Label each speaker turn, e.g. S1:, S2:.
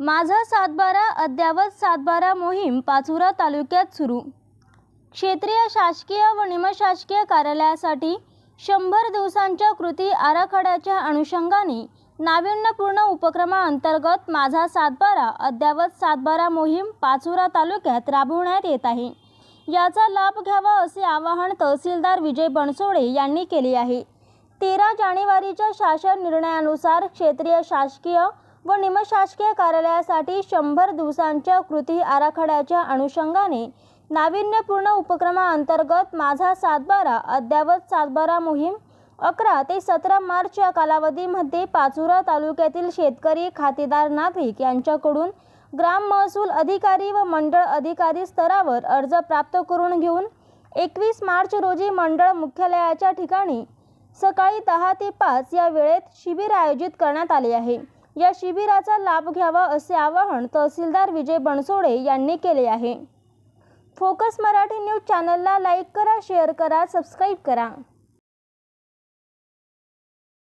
S1: माझा सातबारा अद्यावत सातबारा मोहीम पाचोरा तालुक्यात सुरू. क्षेत्रीय शासकीय व निमशासकीय कार्यालयासाठी शंभर दिवसांच्या कृती आराखड्याच्या अनुषंगाने नाविन्यपूर्ण उपक्रमाअंतर्गत माझा सातबारा अद्यावत सातबारा मोहीम पाचोरा तालुक्यात राबवण्यात येत आहे. याचा लाभ घ्यावा असे आवाहन तहसीलदार विजय बनसोडे यांनी केले आहे. तेरा जानेवारीच्या शासन निर्णयानुसार क्षेत्रीय शासकीय व निमशासकीय कार्यालयासाठी शंभर दिवसांच्या कृती आराखड्याच्या अनुषंगाने नाविन्यपूर्ण उपक्रमाअंतर्गत माझा सातबारा अद्यावत सातबारा मोहीम अकरा ते सतरा मार्च या कालावधीमध्ये पाचोरा तालुक्यातील शेतकरी खातेदार नागरिक यांच्याकडून ग्राम महसूल अधिकारी व मंडळ अधिकारी स्तरावर अर्ज प्राप्त करून घेऊन एकवीस मार्च रोजी मंडळ मुख्यालयाच्या ठिकाणी सकाळी दहा ते पाच या वेळेत शिबिर आयोजित करण्यात आले आहे. या शिबिराचा लाभ घ्यावा असे आवाहन तहसीलदार विजय बनसोडे यांनी केले आहे. फोकस मराठी न्यूज चॅनलला लाईक करा शेअर करा सबस्क्राईब करा.